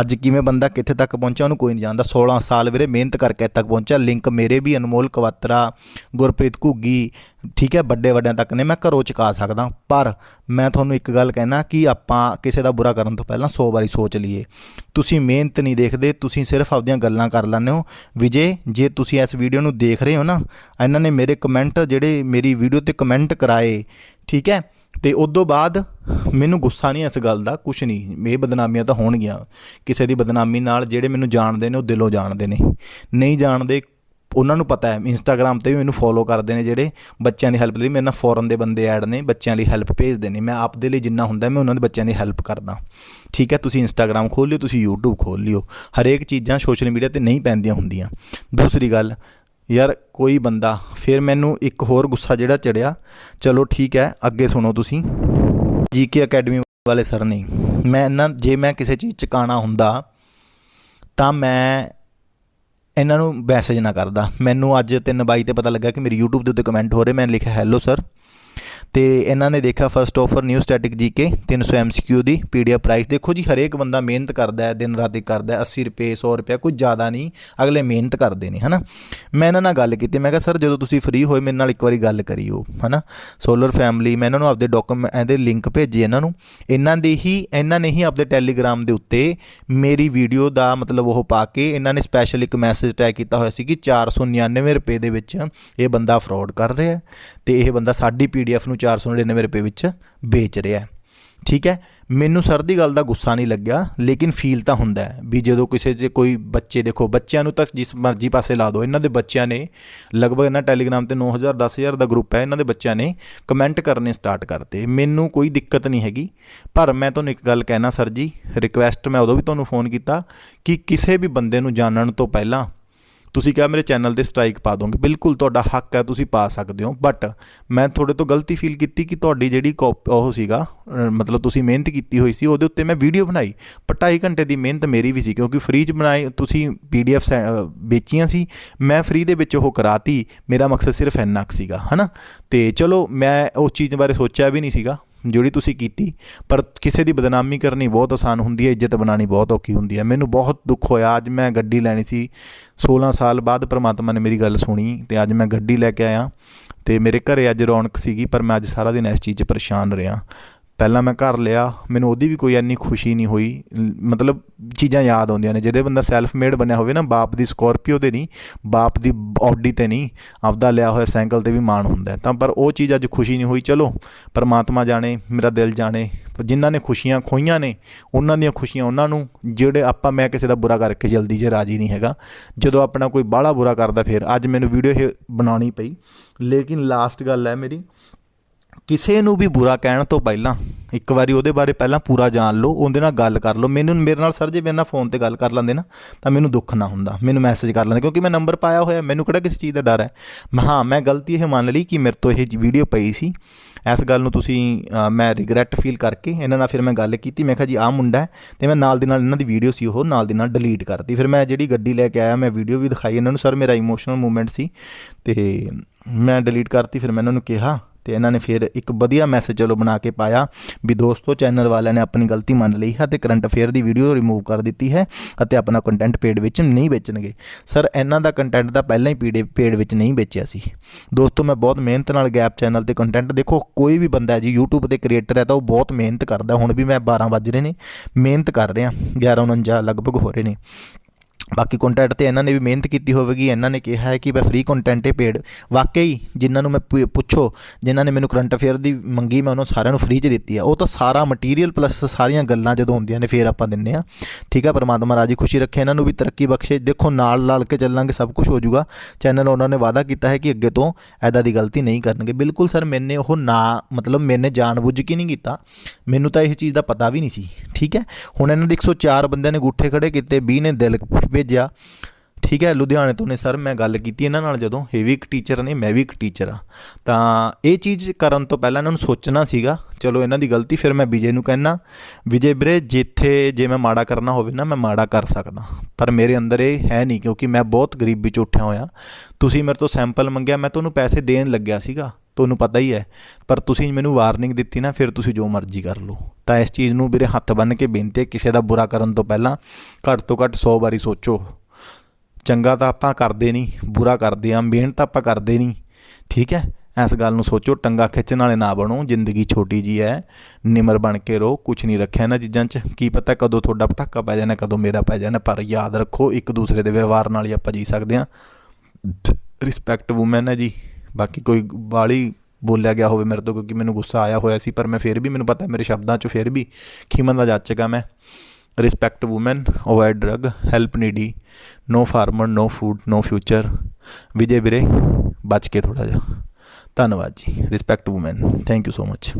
Speaker 1: ਅੱਜ ਕਿਵੇਂ ਬੰਦਾ ਕਿੱਥੇ ਤੱਕ ਪਹੁੰਚਿਆ, ਉਹਨੂੰ ਕੋਈ ਨਹੀਂ ਜਾਣਦਾ। 16 ਸਾਲ ਵੀਰੇ ਮਿਹਨਤ ਕਰਕੇ ਤੱਕ ਪਹੁੰਚਿਆ। ਲਿੰਕ ਮੇਰੇ ਵੀ ਅਨਮੋਲ ਕਵਾਤਰਾ, ਗੁਰਪ੍ਰੀਤ ਘੁੱਗੀ ਠੀਕ ਹੈ, ਵੱਡੇ ਵੱਡਿਆਂ ਤੱਕ ਨੇ, ਮੈਂ ਘਰੋਂ ਚੁਕਾ ਸਕਦਾ। ਪਰ ਮੈਂ ਤੁਹਾਨੂੰ ਇੱਕ ਗੱਲ ਕਹਿਣਾ ਕਿ ਆਪਾਂ ਕਿਸੇ ਦਾ ਬੁਰਾ ਕਰਨ ਤੋਂ ਪਹਿਲਾਂ 100 ਵਾਰੀ ਸੋਚ ਲਈਏ। ਤੁਸੀਂ ਮਿਹਨਤ ਨਹੀਂ ਦੇਖਦੇ, ਤੁਸੀਂ ਸਿਰਫ ਆਪਦੀਆਂ ਗੱਲਾਂ ਕਰ ਲੈਂਦੇ ਹੋ। ਵਿਜੇ, ਜੇ ਤੁਸੀਂ ਇਸ ਵੀਡੀਓ ਨੂੰ ਦੇਖ ਰਹੇ ਹੋ ਨਾ, ਇਹਨਾਂ ਨੇ ਮੇਰੇ ਕਮੈਂਟ ਜਿਹੜੇ ਮੇਰੀ ਵੀਡੀਓ ਤੇ ਕਮੈਂਟ ਕਰਾਏ, ਠੀਕ ਹੈ, ਤੇ ਉਸ ਤੋਂ ਬਾਅਦ ਮੈਨੂੰ ਗੁੱਸਾ ਨਹੀਂ ਇਸ ਗੱਲ ਦਾ ਕੁਝ ਨਹੀਂ। ਇਹ ਬਦਨਾਮੀਆਂ ਤਾਂ ਹੋਣਗੀਆਂ। ਕਿਸੇ ਦੀ ਬਦਨਾਮੀ ਨਾਲ ਜਿਹੜੇ ਮੈਨੂੰ ਜਾਣਦੇ ਨੇ, ਉਹ ਦਿਲੋਂ ਜਾਣਦੇ ਨੇ। ਨਹੀਂ ਜਾਣਦੇ ਉਹਨਾਂ ਨੂੰ ਪਤਾ ਹੈ ਇੰਸਟਾਗ੍ਰam ਤੇ ਵੀ ਮੈਨੂੰ ਫੋਲੋ ਕਰਦੇ ਨੇ ਜਿਹੜੇ ਬੱਚਿਆਂ ਦੀ ਹੈਲਪ ਲਈ, ਮੇਰੇ ਨਾਲ ਫੋਰਨ ਦੇ ਬੰਦੇ ਐਡ ਨੇ, ਬੱਚਿਆਂ ਲਈ ਹੈਲਪ ਭੇਜਦੇ ਨੇ। ਮੈਂ ਆਪਦੇ ਲਈ ਜਿੰਨਾ ਹੁੰਦਾ, ਮੈਂ ਉਹਨਾਂ ਦੇ ਬੱਚਿਆਂ ਦੀ ਹੈਲਪ ਕਰਦਾ। ਠੀਕ ਹੈ, ਤੁਸੀਂ ਇੰਸਟਾਗ੍ਰam ਖੋਲ ਲਿਓ, ਤੁਸੀਂ YouTube ਖੋਲ ਲਿਓ। ਹਰੇਕ ਚੀਜ਼ਾਂ ਸੋਸ਼ਲ ਮੀਡੀਆ ਤੇ ਨਹੀਂ ਪੈਂਦੀਆਂ ਹੁੰਦੀਆਂ। ਦੂਸਰੀ ਗੱਲ, ਯਾਰ ਕੋਈ ਬੰਦਾ, ਫਿਰ ਮੈਨੂੰ ਇੱਕ ਹੋਰ ਗੁੱਸਾ ਜਿਹੜਾ ਚੜਿਆ, ਚਲੋ ਠੀਕ ਹੈ, ਅੱਗੇ ਸੁਣੋ ਤੁਸੀਂ। ਜੀਕੇ ਅਕੈਡਮੀ ਵਾਲੇ ਸਰ ਨਹੀਂ ਮੈਂ ਇਹਨਾਂ ਜੇ ਮੈਂ ਕਿਸੇ ਚੀਜ਼ ਚ ਕਾਣਾ ਹੁੰਦਾ, ਤਾਂ ਮੈਂ ਇਹਨਾਂ ਨੂੰ ਮੈਸੇਜ ਨਾ ਕਰਦਾ। ਮੈਨੂੰ ਅੱਜ 3 22 ਤੇ ਪਤਾ ਲੱਗਾ ਕਿ ਮੇਰੀ ਯੂਟਿਊਬ ਦੇ ਉੱਤੇ ਕਮੈਂਟ ਹੋ ਰਹੇ। ਮੈਂ ਲਿਖਿਆ ਹੈਲੋ ਸਰ ਤੇ ਇਹਨਾਂ ਨੇ ਦੇਖਿਆ first offer new static GK 300 MCQ ਦੀ ਪੀਡੀਐਫ ਪ੍ਰਾਈਸ ਦੇਖੋ ਜੀ, ਹਰੇਕ ਬੰਦਾ ਮਿਹਨਤ ਕਰਦਾ ਹੈ, ਦਿਨ ਰਾਤ ਕਰਦਾ ਹੈ 80 ਰੁਪਏ 100 ਰੁਪਏ ਕੁਝ ਜ਼ਿਆਦਾ ਨਹੀਂ, ਅਗਲੇ ਮਿਹਨਤ ਕਰਦੇ ਨੇ, ਹਨਾ? ਮੈਂ ਇਹਨਾਂ ਨਾਲ ਗੱਲ ਕੀਤੀ, ਮੈਂ ਕਿਹਾ, ਸਰ, ਜਦੋਂ ਤੁਸੀਂ ਫ੍ਰੀ ਹੋਏ, ਮੇਰੇ ਨਾਲ ਇੱਕ ਵਾਰੀ ਗੱਲ ਕਰਿਓ, ਹਨਾ? ਸੋਲਰ ਫੈਮਿਲੀ ਮੈਂ ਇਹਨਾਂ ਨੂੰ ਆਪਦੇ ਡਾਕੂਮੈਂਟ ਇਹਦੇ ਲਿੰਕ ਭੇਜੇ ਇਹਨਾਂ ਨੂੰ। ਇਹਨਾਂ ਦੇ ਹੀ, ਇਹਨਾਂ ਨੇ ਹੀ ਆਪਦੇ ਟੈਲੀਗ੍ਰਾਮ ਦੇ ਉੱਤੇ ਮੇਰੀ ਵੀਡੀਓ ਦਾ ਮਤਲਬ ਉਹ ਪਾ ਕੇ ਇਹਨਾਂ ਨੇ ਸਪੈਸ਼ਲ ਇੱਕ ਮੈਸੇਜ ਟੈਗ ਕੀਤਾ ਹੋਇਆ ਸੀ ਕਿ 499 ਰੁਪਏ ਦੇ ਵਿੱਚ ਇਹ ਬੰਦਾ ਫਰਾਡ ਕਰ ਰਿਹਾ ਹੈ ਤੇ ਇਹ ਬੰਦਾ ਸਾਡੀ ਪੀਡੀਐਫ ਨੂੰ 499 ਰੁਪਏ ਵਿੱਚ ਵੇਚ ਰਿਹਾ ਹੈ। ਠੀਕ ਹੈ? ਮੈਨੂੰ ਸਰ ਦੀ ਗੱਲ ਦਾ ਗੁੱਸਾ ਨਹੀਂ ਲੱਗਿਆ, ਲੇਕਿਨ ਫੀਲ ਤਾਂ ਹੁੰਦਾ ਹੈ ਵੀ ਜਦੋਂ ਕਿਸੇ ਜੇ ਕੋਈ ਬੱਚੇ ਦੇਖੋ, ਬੱਚਿਆਂ ਨੂੰ ਤਾਂ ਜਿਸ ਮਰਜ਼ੀ ਪਾਸੇ ਲਾ ਦਿਓ, ਇਹਨਾਂ ਦੇ ਬੱਚਿਆਂ ਨੇ ਲਗਭਗ ਇਹਨਾਂ ਟੈਲੀਗ੍ਰਾਮ ਤੇ 9000 10000 ਦਾ ਗਰੁੱਪ ਹੈ, ਇਹਨਾਂ ਦੇ ਬੱਚਿਆਂ ਨੇ ਕਮੈਂਟ ਕਰਨੇ ਸਟਾਰਟ ਕਰਤੇ। ਮੈਨੂੰ ਕੋਈ ਦਿੱਕਤ ਨਹੀਂ ਹੈਗੀ। ਪਰ ਮੈਂ ਤੁਹਾਨੂੰ ਇੱਕ ਗੱਲ ਕਹਿਣਾ ਸਰ ਜੀ ਰਿਕੁਐਸਟ ਮੈਂ ਉਦੋਂ ਵੀ ਤੁਹਾਨੂੰ ਫੋਨ ਕੀਤਾ ਕਿ ਕਿਸੇ ਵੀ ਬੰਦੇ ਨੂੰ ਜਾਣਨ ਤੋਂ ਪਹਿਲਾਂ ਤੁਸੀਂ ਕਿਹਾ ਮੇਰੇ ਚੈਨਲ ਤੇ ਸਟ੍ਰਾਈਕ ਪਾ ਦੋਗੇ। ਬਿਲਕੁਲ ਤੁਹਾਡਾ ਹੱਕ ਹੈ, ਤੁਸੀਂ ਪਾ ਸਕਦੇ ਹੋ। ਬਟ ਮੈਂ ਤੁਹਾਡੇ ਤੋਂ ਗਲਤੀ ਫੀਲ ਕੀਤੀ ਕਿ ਤੁਹਾਡੀ ਜਿਹੜੀ ਕਾਪ- ਉਹ ਸੀਗਾ ਮਤਲਬ ਤੁਸੀਂ ਮਿਹਨਤ ਕੀਤੀ ਹੋਈ ਸੀ, ਉਹਦੇ ਉੱਤੇ ਮੈਂ ਵੀਡੀਓ ਬਣਾਈ। ਪਰ 2.5 ਘੰਟੇ ਦੀ ਮਿਹਨਤ ਮੇਰੀ ਵੀ ਸੀ, ਕਿਉਂਕਿ ਫ੍ਰੀ ਚ ਬਣਾਈ, ਤੁਸੀਂ ਪੀਡੀਐਫ ਵੇਚੀਆਂ ਸੀ। ਮੈਂ ਫ੍ਰੀ ਦੇ ਵਿੱਚ ਉਹ ਕਰਾਤੀ। ਮੇਰਾ ਮਕਸਦ ਸਿਰਫ ਇੰਨਾ ਕੁ ਸੀਗਾ, ਹਨਾ? ਤੇ ਚਲੋ, ਮੈਂ ਉਸ ਚੀਜ਼ ਬਾਰੇ ਸੋਚਿਆ ਵੀ ਨਹੀਂ ਸੀਗਾ। ਜਿਹੜੀ ਤੁਸੀਂ ਕੀਤੀ, ਪਰ ਕਿਸੇ ਦੀ ਬਦਨਾਮੀ ਕਰਨੀ ਬਹੁਤ ਆਸਾਨ ਹੁੰਦੀ ਹੈ, ਇੱਜ਼ਤ ਬਣਾਉਣੀ ਬਹੁਤ ਔਖੀ ਹੁੰਦੀ ਹੈ। ਮੈਨੂੰ ਬਹੁਤ ਦੁੱਖ ਹੋਇਆ, ਅੱਜ ਮੈਂ ਗੱਡੀ ਲੈਣੀ ਸੀ। 16 ਸਾਲ ਬਾਅਦ ਪ੍ਰਮਾਤਮਾ ਨੇ ਮੇਰੀ ਗੱਲ ਸੁਣੀ ਤੇ ਅੱਜ ਮੈਂ ਗੱਡੀ ਲੈ ਕੇ ਆਇਆ ਤੇ ਮੇਰੇ ਘਰੇ ਅੱਜ ਰੌਣਕ ਸੀਗੀ, ਪਰ ਮੈਂ ਅੱਜ ਸਾਰਾ ਦਿਨ ਇਸ ਚੀਜ਼ 'ਚ ਪਰੇਸ਼ਾਨ ਰਿਹਾ। ਪਹਿਲਾਂ ਮੈਂ ਘਰ ਲਿਆ, ਮੈਨੂੰ ਉਹਦੀ ਵੀ ਕੋਈ ਇੰਨੀ ਖੁਸ਼ੀ ਨਹੀਂ ਹੋਈ। ਮਤਲਬ ਚੀਜ਼ਾਂ ਯਾਦ ਆਉਂਦੀਆਂ ਨੇ। ਜਿਹੜੇ ਬੰਦਾ ਸੈਲਫ ਮੇਡ ਬਣਿਆ ਹੋਵੇ ਨਾ, ਬਾਪ ਦੀ ਸਕੋਰਪੀਓ ਤੇ ਨਹੀਂ, ਬਾਪ ਦੀ ਆਡੀ ਤੇ ਨਹੀਂ, ਆਪਦਾ ਲਿਆ ਹੋਇਆ ਸਾਈਕਲ ਤੇ ਵੀ ਮਾਣ ਹੁੰਦਾ ਤਾਂ ਪਰ ਉਹ ਚੀਜ਼ ਅੱਜ ਖੁਸ਼ੀ ਨਹੀਂ ਹੋਈ। ਚਲੋ, ਪਰਮਾਤਮਾ ਜਾਣੇ, ਮੇਰਾ ਦਿਲ ਜਾਣੇ, ਪਰ ਜਿਨ੍ਹਾਂ ਨੇ ਖੁਸ਼ੀਆਂ ਖੋਈਆਂ ਨੇ, ਉਹਨਾਂ ਦੀਆਂ ਖੁਸ਼ੀਆਂ ਉਹਨਾਂ ਨੂੰ, ਜਿਹੜੇ ਆਪਾਂ ਮੈਂ ਕਿਸੇ ਦਾ ਬੁਰਾ ਕਰਕੇ ਜਲਦੀ ਜੇ ਰਾਜੀ ਨਹੀਂ ਹੈਗਾ। ਜਦੋਂ ਆਪਣਾ ਕੋਈ ਬਾਹਲਾ ਬੁਰਾ ਕਰਦਾ, ਫਿਰ ਅੱਜ ਮੈਨੂੰ ਵੀਡੀਓ ਬਣਾਉਣੀ ਪਈ। ਲੇਕਿਨ ਲਾਸਟ ਗੱਲ ਹੈ ਮੇਰੀ ਕਿਸੇ ਨੂੰ ਵੀ ਬੁਰਾ ਕਹਿਣ ਤੋਂ ਪਹਿਲਾਂ ਇੱਕ ਵਾਰੀ ਉਹਦੇ ਬਾਰੇ ਪਹਿਲਾਂ ਪੂਰਾ ਜਾਣ ਲਓ, ਉਹਦੇ ਨਾਲ ਗੱਲ ਕਰ ਲਓ। ਮੈਨੂੰ, ਮੇਰੇ ਨਾਲ ਸਰ ਜੇ ਮੇਰੇ ਨਾਲ ਫੋਨ ਤੇ ਗੱਲ ਕਰ ਲੈਂਦੇ ਨਾ, ਤਾਂ ਮੈਨੂੰ ਦੁੱਖ ਨਾ ਹੁੰਦਾ। ਮੈਨੂੰ ਮੈਸੇਜ ਕਰ ਲੈਂਦੇ, ਕਿਉਂਕਿ ਮੈਂ ਨੰਬਰ ਪਾਇਆ ਹੋਇਆ, ਮੈਨੂੰ ਕਿਹੜਾ ਕਿਸੇ ਚੀਜ਼ ਦਾ ਡਰ ਹੈ? ਮੈਂ ਹਾਂ, ਮੈਂ ਗਲਤੀ ਇਹ ਮੰਨ ਲਈ ਕਿ ਮੇਰੇ ਤੋਂ ਇਹ ਵੀਡੀਓ ਪਈ ਸੀ। ਇਸ ਗੱਲ ਨੂੰ ਤੁਸੀਂ ਮੈਂ ਰਿਗਰੈਟ ਫੀਲ ਕਰਕੇ ਇਹਨਾਂ ਨਾਲ ਫਿਰ ਮੈਂ ਗੱਲ ਕੀਤੀ। ਮੈਂ ਕਿਹਾ ਜੀ, ਆਹ ਮੁੰਡਾ ਹੈ ਤੇ ਮੈਂ ਨਾਲ ਦੀ ਨਾਲ ਇਹਨਾਂ ਦੀ ਵੀਡੀਓ ਸੀ, ਉਹ ਨਾਲ ਦੀ ਨਾਲ ਡਿਲੀਟ ਕਰਤੀ। ਫਿਰ ਮੈਂ ਜਿਹੜੀ ਗੱਡੀ ਲੈ ਕੇ ਆਇਆ, ਮੈਂ ਵੀਡੀਓ ਵੀ ਦਿਖਾਈ। ਇਹਨਾਂ ਨੂੰ ਸਰ ਮੇਰਾ ਇਮੋਸ਼ਨਲ ਮੂਵਮੈਂਟ ਸੀ ਤੇ ਮੈਂ ਡਿਲੀਟ ਕਰਤੀ। ਫਿਰ ਮੈਂ ਇਹਨਾਂ ਨੂੰ ਕਿਹਾ ਤੇ ਇਹਨਾਂ ਨੇ ਫਿਰ ਇੱਕ ਵਧੀਆ ਮੈਸੇਜ ਚਲੋ ਬਣਾ ਕੇ ਪਾਇਆ ਵੀ ਦੋਸਤੋ ਚੈਨਲ ਵਾਲਿਆਂ ਨੇ ਆਪਣੀ ਗਲਤੀ ਮੰਨ ਲਈ ਹੈ ਤੇ ਕਰੰਟ ਅਫੇਅਰ ਦੀ ਵੀਡੀਓ ਰਿਮੂਵ ਕਰ ਦਿੱਤੀ ਹੈ ਅਤੇ ਆਪਣਾ ਕੰਟੈਂਟ ਪੇਡ ਵਿੱਚ ਨਹੀਂ ਵੇਚਣਗੇ। ਸਰ ਇਹਨਾਂ ਦਾ ਕੰਟੈਂਟ ਤਾਂ ਪਹਿਲਾਂ ਹੀ ਪੀਡੇ, ਪੇਡ ਵਿੱਚ ਨਹੀਂ ਵੇਚਿਆ ਸੀ। ਦੋਸਤੋ, ਮੈਂ ਬਹੁਤ ਮਿਹਨਤ ਨਾਲ ਗੈਪ ਚੈਨਲ ਤੇ ਕੰਟੈਂਟ ਦੇਖੋ, ਕੋਈ ਵੀ ਬੰਦਾ ਜੀ, YouTube ਤੇ ਕ੍ਰੀਏਟਰ ਹੈ ਤਾਂ ਉਹ ਬਹੁਤ ਮਿਹਨਤ ਕਰਦਾ। ਹੁਣ ਵੀ ਮੈਂ 12 ਵੱਜ ਰਹੇ ਨੇ, ਮਿਹਨਤ ਕਰ ਰਿਹਾ 11:49 ਲਗਭਗ ਹੋ ਰਹੇ ਨੇ। ਬਾਕੀ ਕੰਟੈਂਟ ਤੇ ਇਹਨਾਂ ਨੇ ਵੀ ਮਿਹਨਤ ਕੀਤੀ ਹੋਵੇਗੀ, ਇਹਨਾਂ ਨੇ ਕਿਹਾ ਹੈ ਕਿ ਮੈਂ ਫ੍ਰੀ ਕੰਟੈਂਟ ਹੀ ਪੇਡ ਵਾਕਈ ਜਿਨ੍ਹਾਂ ਨੂੰ ਮੈਂ ਪੁ- ਪੁੱਛੋ, ਜਿਨ੍ਹਾਂ ਨੇ ਮੈਨੂੰ ਕਰੰਟ ਅਫੇਅਰ ਦੀ ਮੰਗੀ, ਮੈਂ ਉਹਨਾਂ ਸਾਰਿਆਂ ਨੂੰ ਫ੍ਰੀ 'ਚ ਦਿੱਤੀ ਆ। ਉਹ ਤਾਂ ਸਾਰਾ ਮਟੀਰੀਅਲ ਪਲੱਸ ਸਾਰੀਆਂ ਗੱਲਾਂ ਜਦੋਂ ਹੁੰਦੀਆਂ ਨੇ, ਫੇਰ ਆਪਾਂ ਦਿੰਨੇ ਆ। ਠੀਕ ਆ, ਪਰਮਾਤਮਾ ਰਾਜੀ ਖੁਸ਼ੀ ਰੱਖੇ, ਇਹਨਾਂ ਨੂੰ ਵੀ ਤਰੱਕੀ ਬਖਸ਼ੇ। ਦੇਖੋ, ਨਾਲ ਲਾਲ ਕੇ ਚੱਲਾਂਗੇ, ਸਭ ਕੁਝ ਹੋ ਜਾਊਗਾ। ਚੈਨਲ ਉਹਨਾਂ ਨੇ ਵਾਅਦਾ ਕੀਤਾ ਹੈ ਕਿ ਅੱਗੇ ਤੋਂ ਐਦਾਂ ਦੀ ਗਲਤੀ ਨਹੀਂ ਕਰਨਗੇ। ਬਿਲਕੁਲ ਸਰ ਮੈਨੇ ਉਹ ਨਾ, ਮਤਲਬ ਮੈਨੇ ਜਾਣਬੁੱਝ ਕੇ ਨਹੀਂ ਕੀਤਾ। ਮੈਨੂੰ ਤਾਂ ਇਹ ਚੀਜ਼ ਦਾ ਪਤਾ ਵੀ ਨਹੀਂ ਸੀ। ਠੀਕ ਹੈ? ਹੁਣ ਇਹਨਾਂ ਦੇ 104 ਬੰਦਿਆਂ ਨੇ ਗੁੱਠੇ ਖੜੇ ਕੀਤੇ 20 ਨੇ ਦਿਲ ਭੇਜਿਆ। ਠੀਕ ਹੈ, ਲੁਧਿਆਣੇ ਤੋਂ ਨੇ ਸਰ, ਮੈਂ ਗੱਲ ਕੀਤੀ ਇਹਨਾਂ ਨਾਲ ਜਦੋਂ। ਇਹ ਵੀ ਇੱਕ ਟੀਚਰ ਨੇ, ਮੈਂ ਵੀ ਇੱਕ ਟੀਚਰ ਆ ਤਾਂ ਇਹ ਚੀਜ਼ ਕਰਨ ਤੋਂ ਪਹਿਲਾਂ ਇਹਨਾਂ ਨੂੰ ਸੋਚਣਾ ਸੀਗਾ। ਚਲੋ, ਇਹਨਾਂ ਦੀ ਗਲਤੀ, ਫਿਰ ਮੈਂ ਵਿਜੇ ਨੂੰ ਕਹਿਣਾ ਵਿਜੇ ਵੀਰੇ, ਜਿੱਥੇ ਜੇ ਮੈਂ ਮਾੜਾ ਕਰਨਾ ਹੋਵੇ ਨਾ, ਮੈਂ ਮਾੜਾ ਕਰ ਸਕਦਾ। ਪਰ ਮੇਰੇ ਅੰਦਰ ਇਹ ਹੈ ਨਹੀਂ, ਕਿਉਂਕਿ ਮੈਂ ਬਹੁਤ ਗਰੀਬੀ ਚ ਉੱਠਿਆ ਹੋਇਆ। ਤੁਸੀਂ ਮੇਰੇ ਤੋਂ ਸੈਂਪਲ ਮੰਗਿਆ, ਮੈਂ ਤੁਹਾਨੂੰ ਪੈਸੇ ਦੇਣ ਲੱਗਿਆ ਸੀਗਾ। ਤੁਹਾਨੂੰ ਪਤਾ ਹੀ ਹੈ, ਪਰ ਤੁਸੀਂ ਮੈਨੂੰ ਵਾਰਨਿੰਗ ਦਿੱਤੀ ਨਾ, ਫਿਰ ਤੁਸੀਂ ਜੋ ਮਰਜ਼ੀ ਕਰ ਲਓ। ਤਾਂ ਇਸ ਚੀਜ਼ ਨੂੰ ਮੇਰੇ ਹੱਥ ਬੰਨ੍ਹ ਕੇ ਬੇਨਤੀ ਹੈ, ਕਿਸੇ ਦਾ ਬੁਰਾ ਕਰਨ ਤੋਂ ਪਹਿਲਾਂ ਘੱਟ ਤੋਂ ਘੱਟ 100 ਵਾਰੀ ਸੋਚੋ। ਚੰਗਾ ਤਾਂ ਆਪਾਂ ਕਰਦੇ ਨਹੀਂ, ਬੁਰਾ ਕਰਦੇ ਆ ਮਿਹਨਤ ਆਪਾਂ ਕਰਦੇ ਨਹੀਂ। ਠੀਕ ਹੈ, ਇਸ ਗੱਲ ਨੂੰ ਸੋਚੋ, ਟੰਗਾ ਖਿੱਚਣ ਵਾਲੇ ਨਾ ਬਣੋ, ਜ਼ਿੰਦਗੀ ਛੋਟੀ ਜੀ ਹੈ, ਨਿਮਰ ਬਣ ਕੇ ਰਹੋ ਕੁਝ ਨਹੀਂ ਰੱਖਿਆ ਇਹਨਾਂ ਚੀਜ਼ਾਂ 'ਚ। ਕੀ ਪਤਾ ਕਦੋਂ ਤੁਹਾਡਾ ਪਟਾਕਾ ਪੈ ਜਾਣਾ, ਕਦੋਂ ਮੇਰਾ ਪੈ ਜਾਣਾ, ਪਰ ਯਾਦ ਰੱਖੋ, ਇੱਕ ਦੂਸਰੇ ਦੇ ਵਿਵਹਾਰ ਨਾਲ ਹੀ ਆਪਾਂ ਜੀ ਸਕਦੇ ਹਾਂ। ਰਿਸਪੈਕਟ ਵੂਮਨ ਹੈ ਜੀ। ਬਾਕੀ ਕੋਈ ਬਾਲੀ ਬੋਲਿਆ ਗਿਆ ਹੋਵੇ ਮੇਰੇ ਤੋਂ ਕਿਉਂਕਿ ਮੈਨੂੰ ਗੁੱਸਾ ਆਇਆ ਹੋਇਆ ਸੀ, ਪਰ ਮੈਂ ਫਿਰ ਵੀ ਮੈਨੂੰ ਪਤਾ ਮੇਰੇ ਸ਼ਬਦਾਂ 'ਚ ਫਿਰ ਵੀ ਖਿਮਨ ਦਾ ਜਾਚਗਾ ਮੈਂ। Respect woman avoid drug help needy no farmer no food no future Vijay ਵੀਰੇ, ਬਚ ਕੇ ਥੋੜਾ ਜਿਹਾ। ਧੰਨਵਾਦ ਜੀ। Respect woman thank you so much